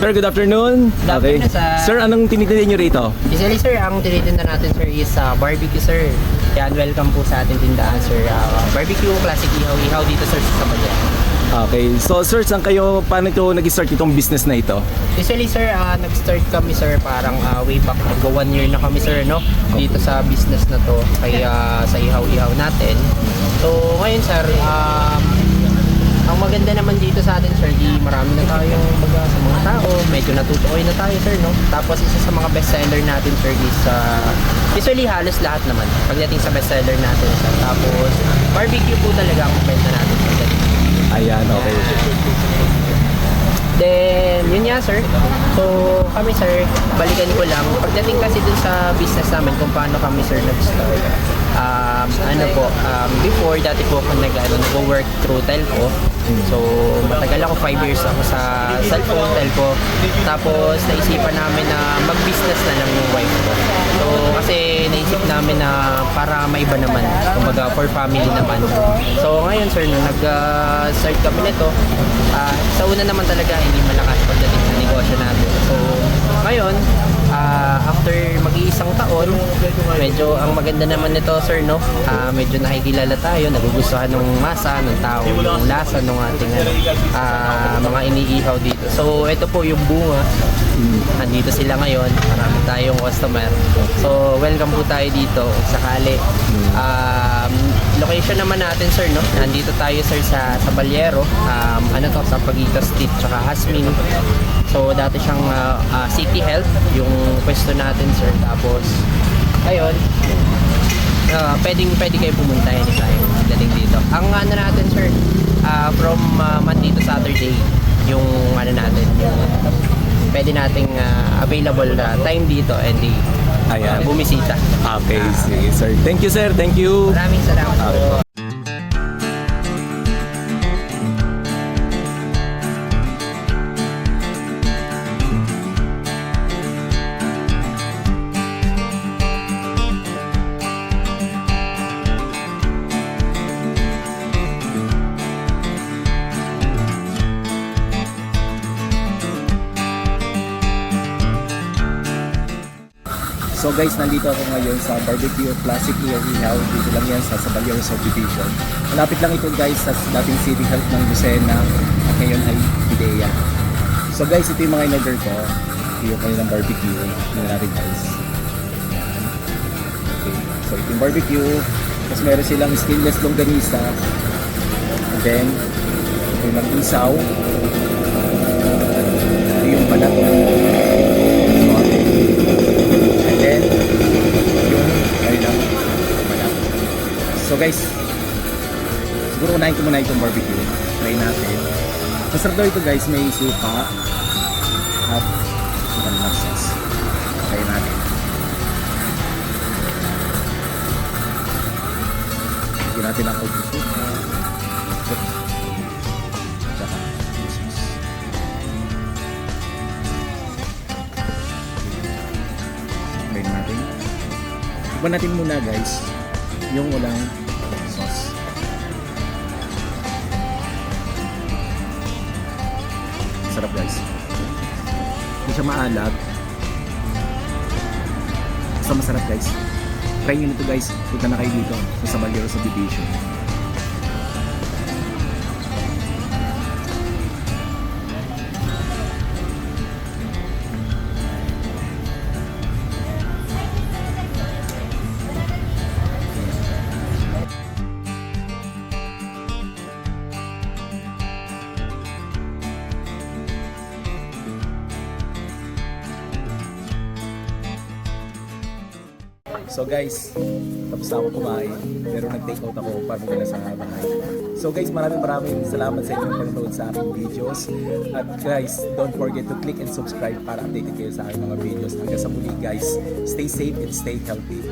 Sir, good afternoon. Good afternoon, sir. Sir, anong tinitinda nyo rito? Usually sir, ang tinitinda natin sir is uh, barbecue sir. Yan, welcome po sa ating tindahan sir. Uh, barbecue, classic ihaw-ihaw dito sir sa Sabayan. Okay. So, sir, saan kayo, paano ito nag-start itong business na ito? Usually sir, uh, nag-start kami sir parang uh, way back, go one year na kami sir, no? Dito sa business na to, kaya sa ihaw-ihaw natin. So ngayon sir, um, ang maganda naman dito sa atin sir, di marami na tayong baga sa mga tao, medyo natutukoy na tayo sir, no? Tapos isa sa mga bestseller natin sir is uh, usually halos lahat naman pagdating sa bestseller natin sir. Tapos barbecue po talaga ang benta natin sir. Ayan, okay. Then, yun nga sir. So, kami sir, balikan ko lang. Pagdating kasi dun sa business namin, kung paano kami sir nag-start. Um, ano po, um, before, dati po ako nag, ano, nag-work through telco. So, matagal ako, 5 years ako sa cellphone, telco. Tapos, naisipan namin na mag-business na lang yung wife ko. So, kasi naisip namin na para maiba naman. Kumbaga, for family naman. So, ngayon sir, nung nag-start kami nito, ah, sa una naman talaga, hindi malakas pagdating sa negosyo natin. So, ngayon, ah, after mag-iisang taon, medyo ang maganda naman nito, sir, no? Ah, medyo nakikilala tayo, nagugustuhan ng masa, ng tao, yung lasa ng ating ah, mga iniihaw dito. So, ito po yung bunga. Andito sila ngayon, marami tayong customer. So, welcome po tayo dito sakali. Um, location naman natin, sir, no? Nandito tayo, sir, sa, sa Balyero. Um, ano to, sa Pagita Street, tsaka Hasmin. So, dati siyang ah, ah, City Health, yung pwesto natin, sir. Tapos, ayun, Ah, pwedeng pwede kayo pumunta anytime dating dito. Ang ano natin sir, ah, from ah, Monday to Saturday, yung ano natin, yung pwede nating ah, available na time dito and di Ayan. bumisita. Okay, sige, sir. Thank you, sir. Thank you. Maraming salamat po. So guys, nandito ako ngayon sa Barbecue Classic Ihaw Ihaw. Dito lang yan sa Sabalyero Subdivision. Malapit lang ito guys sa dating City Health ng Lucena at ngayon ay Pidea. So guys, ito yung mga in-order ko. Ito yung kanilang barbecue. Tingnan natin guys. Okay. So ito yung barbecue. Tapos meron silang skinless longganisa. And then, ito yung mag-isaw. So guys, siguro unahin ko muna itong barbecue. Try natin. Masarap daw ito guys, may suka at suka ng sauce. Try natin. Lagyan natin ang kaunting suka. Oops. Tsaka yung sauce. Try natin. Tikman natin muna guys yung walang sauce. Sarap guys. Hindi siya maalat. Basta masarap guys. Try nyo nito guys. Punta na kayo dito sa Sabalero Subdivision. So guys, tapos na ako kumain. Pero nag-take out ako para muna sa bahay. So guys, maraming maraming salamat sa inyong panonood sa aking videos. At guys, don't forget to click and subscribe para updated kayo sa aking mga videos. Hanggang sa muli guys, stay safe and stay healthy.